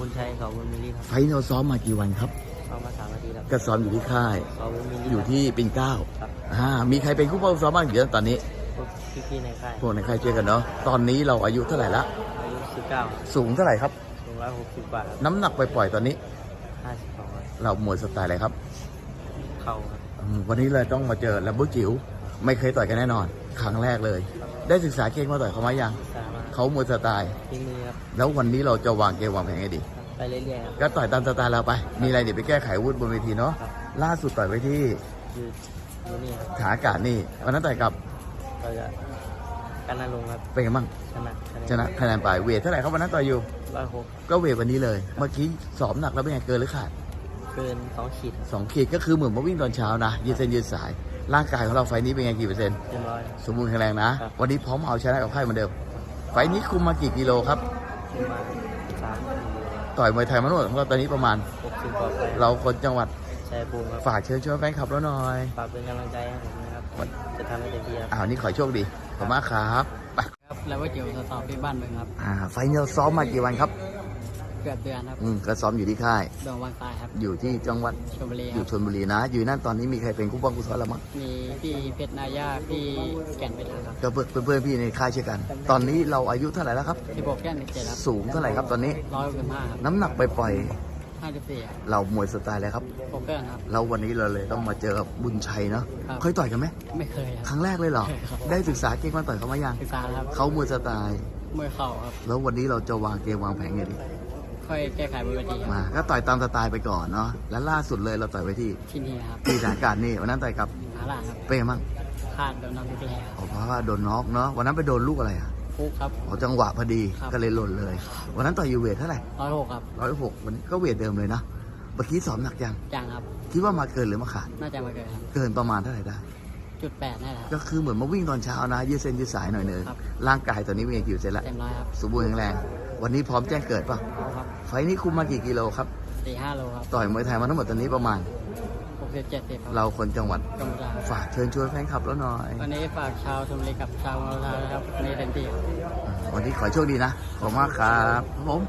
บุญชัยเขาบุญมิลลี่ครับ ไฟท์เราซ้อมมากี่วันครับ เข้ามาสามนาทีแล้วก็ซ้อมอยู่ที่ค่ายเขาบุญมิลลี่อยู่ที่ปิ่นเกล้าครับอ่ามีใครเป็นคู่เป้าซ้อมบ้างเดี๋ยวตอนนี้ พวกพี่ๆในค่ายพวกในค่ายช่วยกันเนาะ ตอนนี้เราอายุเท่าไหร่ละ อายุสิบเก้าสูงเท่าไหร่ครับถึงร้อยหกสิบบาทน้ำหนักปล่อยๆตอนนี้ ห้าสิบสองครับเราหมวยสไตล์อะไรครับเข่าครับอืมวันนี้เลยต้องมาเจอแลมโบจิ๋ว ไม่เคยต่อยกันแน่นอน ครั้งแรกเลย ได้ศึกษาเก่งมาต่อยเขามายัง สามารถ เขามวยสไตล์ทิ้งมือครับ แล้ววันนี้เราจะวางเกมวางแผนไงดี ไปเรื่อยๆครับ ก็ต่อยตามสไตล์เราไป มีอะไรเดี๋ยวไปแก้ไขอาวุธบนเวทีเนาะ ครับ ล่าสุดต่อยไปที่อยู่อยู่นี่ครับฐานอากาศนี่วันนั้นต่อยกับเราจะกันนาลงครับเป็นไงบ้างชนะคะแนนชนะคะแนนไปเวทเท่าไหร่ครับวันนั้นต่อยอยู่ ร้อยหกก็เวทวันนี้เลย เมื่อกี้สอบหนักแล้วเป็นไงเกินหรือขาดเกินสองขีดครับสองขีดก็คือเหมือนมาวิ่งตอนเช้านะยืดเส้นยืดสาย ร่างกายของเราไฟล์นี้เป็นไงกี่เปอร์เซ็นต์ เต็มร้อยครับ สมบูรณ์แข็งแรงนะ ครับ วันนี้พร้อมเอาชนะกับค่ายเหมือนเดิม ไฟล์นี้คุมมากี่กิโลครับประมาณสามต่อยมวยไทยมาทั้งหมดของเราตอนนี้ประมาณ หกสิบกว่าไปเราคนจังหวัดชัยภูมิครับฝากเชิญชวนแฟนคลับเราหน่อย ฝากเป็นกำลังใจให้ผมนะครับจะทำให้เต็มที่ครับอ้าวนี่ขอให้โชคดีขอบคุณมากครับไปครับ แล้วว่าเกี่ยวกับสอบที่บ้านเมืองครับ อ่าไฟล์นี้เราซ้อมมากี่วันครับ เกือบเดือนครับอืมก็ซ้อมอยู่ที่ค่าย ดวงวางตายครับ อยู่ที่จังหวัดชลบุรีอคยู่รับชลบุรีนะ อยู่นั่นตอนนี้มีใครเป็นคู่ป้องคู่ซ้อมเรามั้งมีพี่เพชรนายาพี่แก่นไปทางครับก็เพื่อนเพื่อนๆพี่ในค่ายเช่วยกัน ตอนนี้เราอายุเท่าไหร่แล้วครับที่บอกแก่นเจ็ดครับสูงเท่าไหร่ครับตอนนี้ ร้อยสิบห้าครับน้ำหนักปล่อยห้าสิบสี่ครับๆเรามวยสไตล์อะไรครับโป๊กเกอร์ครับ แล้ววันนี้เราเลยต้องมาเจอกับบุญชัยเนาะครับ เคยต่อยกันไหมไม่เคยคครับ รั้งแรกเลยเหรอเคยครับ ได้ศึกษาเก่งมาต่อยเขามายังศึกษาครับเขามวยสไตล์ มวยเข่าครับแล้ววันนี้เราจะวางเกมวางแผนไงดี ค่อยแก้ไขบนเวทีครับมาก็ต่อยตามสไตล์ไปก่อนเนาะและล่าสุดเลยเราต่อยไปที่ที่นี่ครับที่สถานการณ์นี่วันนั้นต่อยกับหาล่าครับเป้มั่งคาดโดนน้ำทุกแรงอ๋อเพราะว่าโดนน็อกเนาะวันนั้นไปโดนลูกอะไรอะฟุกครับ อ๋อจังหวะพอดีครับ ก็เลยหล่นเลย วันนั้นต่อยอยู่เวทเท่าไหร่ร้อยหกครับร้อยหกวันนี้ก็เวทเดิมเลยนะเมื่อกี้สอบหนักยังยังครับ คิดว่ามาเกินหรือมาขาดน่าจะมาเกิดครับ เกินประมาณเท่าไหร่ได้ จุดแปดนี่แหละครับ ก็คือเหมือนมาวิ่งตอนเช้านะยืดเส้นยืดสายหน่อยเนึงครับ ร่างกายตอนนี้เป็นไงกี่เปอร์เซ็นต์ละเต็มร้อยครับ สมบูรณ์แข็งแรง วันนี้พร้อมแจ้งเกิดป่ะเอาครับไฟล์นี้คุมมากี่กิโลครับสี่ห้าโลครับ ต่อยมวยไทยมาทั้งหมดตอนนี้ประมาณหกสิบเจ็ดสิบครับเราคนจังหวัดกำลังฝากเชิญชวนแฟนคลับแล้วหน่อย วันนี้ฝากชาวชมบุรีกับชาวเมืองไทยนะครับวันนี้เต็มที่ครับวันนี้ขอให้โชคดีนะ ขอบคุณมากครับครับผม